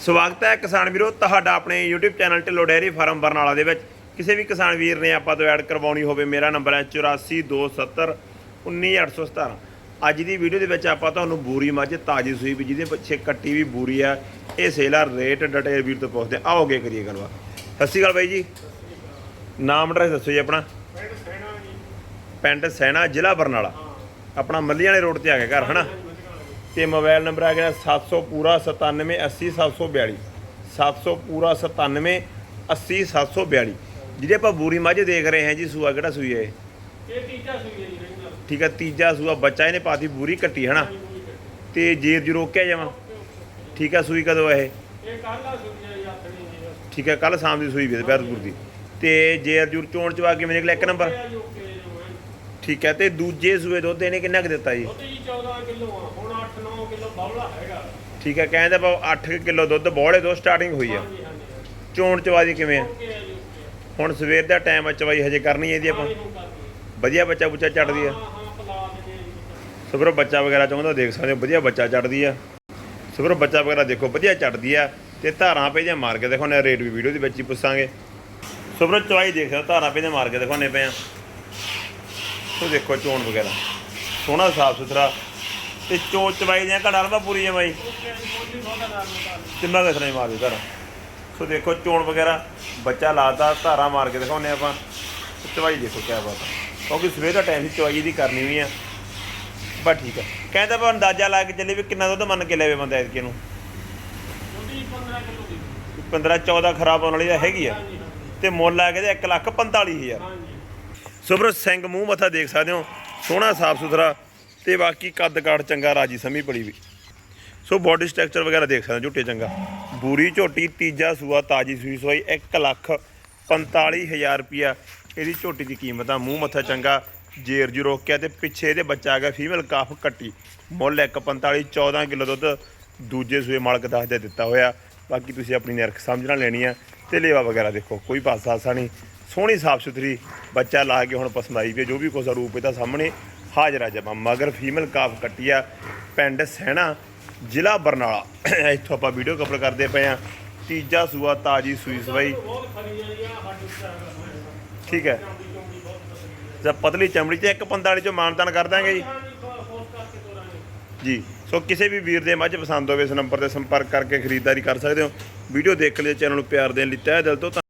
ਸਵਾਗਤ ਹੈ ਕਿਸਾਨ ਵੀਰੋ ਤੁਹਾਡਾ ਆਪਣੇ YouTube channel Dhillon dairy farm Barnala ਦੇ ਵਿੱਚ। ਕਿਸੇ ਵੀ ਕਿਸਾਨ ਵੀਰ ਨੇ ਆਪਾਂ ਤੋਂ ਐਡ ਕਰਵਾਉਣੀ ਹੋਵੇ ਮੇਰਾ ਨੰਬਰ ਹੈ 8427 19817 ਅੱਜ ਦੀ ਵੀਡੀਓ ਦੇ ਵਿੱਚ ਆਪਾਂ ਤੁਹਾਨੂੰ ਬੂਰੀ ਮੱਝ ਤਾਜੀ ਸੂਈ ਵੀ ਜਿਹਦੇ ਪਿੱਛੇ ਕੱਟੀ ਵੀ ਬੂਰੀ ਆ। ਇਹ ਸੇਲਾ ਰੇਟ ਡਿਟੇਲ ਵੀਰ ਤੋਂ ਪੁੱਛਦੇ। ਆਓਗੇ ਕਰੀਏ ਗੱਲਬਾਤ। ਸਤਿ ਸ਼੍ਰੀ ਅਕਾਲ ਬਾਈ ਜੀ। ਨਾਮ ਐਡਰੈਸ ਦੱਸੋ ਜੀ ਆਪਣਾ। ਪਿੰਡ ਸੈਣਾ ਜ਼ਿਲ੍ਹਾ ਬਰਨਾਲਾ। ਆਪਣਾ ਮੱਲੀਆਂ ਵਾਲੇ ਰੋਡ ਤੇ ਆ ਗਿਆ ਘਰ ਹਨਾ? ਤੇ ਮੋਬਾਈਲ ਨੰਬਰ ਆ ਗਿਆ 700 ਪੂਰਾ 97 80 742 700 ਪੂਰਾ 97 80 742 ਜਿਹਦੇ ਆਪਾਂ ਬੂਰੀ ਮੱਝ ਦੇਖ ਰਹੇ ਹਾਂ ਜੀ ਸੂਆ ਕਿਹੜਾ ਸੂਈ ਹੈ ਇਹ? ਤੀਜਾ ਸੂਈ ਹੈ ਜੀ ਠੀਕ ਹੈ ਤੀਜਾ ਸੂਆ ਬੱਚਾ ਇਹਨੇ ਪਾਤੀ ਬੂਰੀ ਕੱਟੀ ਹਨਾ? ਤੇ ਜੇਰ ਜੂ ਰੋਕਿਆ ਜਾਵਾਂ? ਠੀਕ ਹੈ ਸੂਈ ਕਦੋਂ ਹੈ ਇਹ? ਇਹ ਕੱਲਾ ਸੂਈ ਹੈ ਜੀ ਆਥਣੀ ਜੀ ਬਸ ਠੀਕ ਹੈ ਕੱਲ ਸ਼ਾਮ ਦੀ ਸੂਈ ਵੀ ਬੈਰਪੁਰ ਦੀ। ਤੇ ਜੇਰ ਜੂਰ ਚੋਣ ਚਵਾ ਕਿਵੇਂ ਨਿਕਲਿਆ ਇੱਕ ਨੰਬਰ। ਹੈ ਠੀਕ ਹੈ ਤੇ ਦੂਜੇ ਸੂਏ ਦੁੱਧ ਇਹਨੇ ਕਿੰਨਾ ਕੁ ਦਿੱਤਾ ਜੀ? ਤੇ ਜੀ 14 ਕਿਲੋ ਆ ਹੁਣ 8-9 ਕਿਲੋ ਬੌਲਾ ਹੈਗਾ। ਠੀਕ ਹੈ ਕਹਿੰਦੇ ਬਾ 8 ਕਿਲੋ ਦੁੱਧ ਬੋਲੇ ਤੋਂ ਸਟਾਰਟਿੰਗ ਹੋਈ ਆ। ਹਾਂਜੀ ਹਾਂਜੀ ਚੋਣ ਚਵਾ ਦੀ ਕਿਵੇਂ ਆ? ਓਕੇ ਹੈ ਜੀ ਓਕੇ ਹੁਣ ਸਵੇਰ ਦਾ ਟਾਈਮ ਆ ਚਵਾਈ ਹਜੇ ਕਰਨੀ ਹੈ ਇਹਦੀ ਆਪਾਂ? ਕਰ ਦਿਓ। ਵਧੀਆ ਬੱਚਾ ਬੁੱਚਾ ਚੜਦੀ ਆ? ਹਾਂ ਹਾਂ ਪਲਾ ਦੇ ਜੀ। ਸੋ ਵੀਰੋ ਬੱਚਾ ਵਗੈਰਾ ਚਾਹੁੰਦਾ ਦੇਖ ਸਕਦੇ ਹੋ ਵਧੀਆ ਬੱਚਾ ਚੜਦੀ ਆ। ਸੋ ਵੀਰੋ ਬੱਚਾ ਵਗੈਰਾ ਦੇਖੋ ਵਧੀਆ ਚੜਦੀ ਆ। ਤੇ ਧਾਰਾਂ ਪੇ ਜਾਂ ਮਾਰ ਕੇ ਦੇਖੋ ਨੇ ਰੇਟ ਵੀ ਵੀਡੀਓ ਦੇ ਵਿੱਚ ਹੀ ਪੁੱਛਾਂਗੇ। ਸੋ ਵੀਰੋ ਚਵਾਈ ਦੇਖ ਧਾਰਾਂ ਪੇ ਜਾਂ ਮਾਰ ਕੇ ਦਿਖਾਉਣੇ ਪਏ ਆ। ਸੋ ਦੇਖੋ ਚੋਣ ਵਗੈਰਾ। ਸੋਹਣਾ ਸਾਫ਼ ਸੁਥਰਾ। ਤੇ ਚੋ ਚਵਾਈ ਦੀਆਂ ਘੜਾ ਦਾ ਪੂਰੀ ਬਾਈ। ਹੈ ਨਾਲ ਕਿੰਨਾ ਕਿਸ ਨਹੀਂ ਮਾਰਦੇ ਧਾਰਾਂ ਸੋ ਦੇਖੋ ਚੋਣ ਵਗੈਰਾ। ਬੱਚਾ ਲਾਤਾ ਧਾਰਾਂ ਮਾਰ ਕੇ ਦਿਖਾਉਣੇ ਆਪਾਂ। ਚਵਾਈ ਦੇਖੋ ਕਿਆ ਬਾਤ ਕਿਉਂਕਿ ਸਵੇਰ ਦਾ ਟਾਈਮ ਸੀ ਚਵਾਈ ਦੀ ਕਰਨੀ ਵੀ ਆ। ਬਸ ਠੀਕ ਹੈ ਕਹਿੰਦਾ ਪਰ ਅੰਦਾਜ਼ਾ ਲਾ ਕੇ ਚੱਲੇ ਵੀ ਕਿੰਨਾ ਦੁੱਧ ਮੰਨ ਕੇ ਲੈਵੇ ਬੰਦਾ ਐਤਕੀ ਨੂੰ ਉਹਦੀ 15 ਕਿਲੋ ਦੀ 15 14 ਖਰਾਬ ਹੋਣ ਵਾਲੀ ਤਾਂ ਹੈਗੀ ਆ। ਤੇ ਮੁੱਲ ਆ ਕੇ ਤੇ 1 ਲੱਖ 45000 ਹਾਂਜੀ। ਸੁਬਰ ਸਿੰਘ, ਮੂੰਹ ਮੱਥਾ ਦੇਖ ਸਕਦੇ ਹੋ, ਸੋਹਣਾ ਸਾਫ਼ ਸੁਥਰਾ ਤੇ ਬਾਕੀ ਕੱਦ ਕਾਠ ਚੰਗਾ, ਰਾਜੀ ਸਮੀ ਪੜੀ ਵੀ। ਸੋ ਬਾਡੀ ਸਟਰਕਚਰ ਵਗੈਰਾ ਦੇਖ ਸਕਦੇ ਹੋ ਝੋਟੇ ਚੰਗਾ। ਬੂਰੀ ਝੋਟੀ, ਤੀਜਾ ਸੂਆ, ਤਾਜੀ ਸੂਈ ਸਵਾਈ 1 ਲੱਖ 45000 ਰੁਪਿਆ ਇਹਦੀ ਝੋਟੀ ਦੀ ਕੀਮਤ ਆ, ਮੂੰਹ ਮੱਥਾ ਚੰਗਾ, ਜੇਰ ਜੂ ਰੋਕਿਆ ਤੇ ਪਿੱਛੇ ਇਹਦੇ ਬੱਚਾ ਆ ਗਿਆ ਫੀਮੇਲ ਕਾਫ ਕੱਟੀ। ਮੁੱਲ 145 14 ਕਿਲੋ ਦੁੱਧ, ਦੂਜੇ ਸੂਏ ਮਾਲਕ ਦੱਸ ਦੇ ਦਿੱਤਾ ਹੋਇਆ। ਬਾਕੀ ਤੁਸੀਂ ਆਪਣੀ ਨਿਰਖ ਸਮਝਣਾ ਲੈਣੀ ਆ ਤੇ ਲੇਵਾ ਵਗੈਰਾ ਦੇਖੋ, ਕੋਈ ਪਾਸਾ ਆਸਾ ਨਹੀਂ। ਸੋਹਣੀ ਸਾਫ਼ ਸੁਥਰੀ ਬੱਚਾ ਲਾ ਕੇ ਹੁਣ ਪਸੰਦ ਆਈ ਵੀ ਜੋ ਵੀ ਕੁਛ ਆ ਰੂਪ ਇਹਦਾ ਸਾਹਮਣੇ ਹਾਜ਼ਰ ਆ ਜਮਾ। ਮਗਰ ਫੀਮੇਲ ਕਾਫ ਕੱਟੀ ਪਿੰਡ ਸਹਿਣਾ ਜ਼ਿਲ੍ਹਾ ਬਰਨਾਲਾ। ਇੱਥੋਂ ਆਪਾਂ ਵੀਡੀਓ ਕਵਰ ਕਰਦੇ ਪਏ ਆ ਤੀਜਾ ਸੂਆ ਤਾਜੀ ਸੂਈ ਸਵਾਈ। ਠੀਕ ਹੈ। ਚੌਂਦੀ ਪਤਲੀ ਜਾਂ ਪਤਲੀ ਚਮੜੀ ਤੇ ਇੱਕ 45 ਚੋਂ ਮਾਨਤਾਨ ਕਰ ਦਾਂਗੇ ਜੀ। ਜੀ, ਸੋ ਕਿਸੇ ਵੀ ਵੀਰ ਦੇ ਮੱਝ ਪਸੰਦ ਹੋਵੇ, ਇਸ ਨੰਬਰ ਤੇ ਸੰਪਰਕ ਕਰਕੇ ਖਰੀਦਦਾਰੀ ਕਰ ਸਕਦੇ ਹੋ। ਵੀਡੀਓ ਦੇਖ ਲਿਓ ਚੈਨਲ ਨੂੰ ਪਿਆਰ ਦੇਣ ਲਈ ਤਹਿ ਦਿਲ ਤੋਂ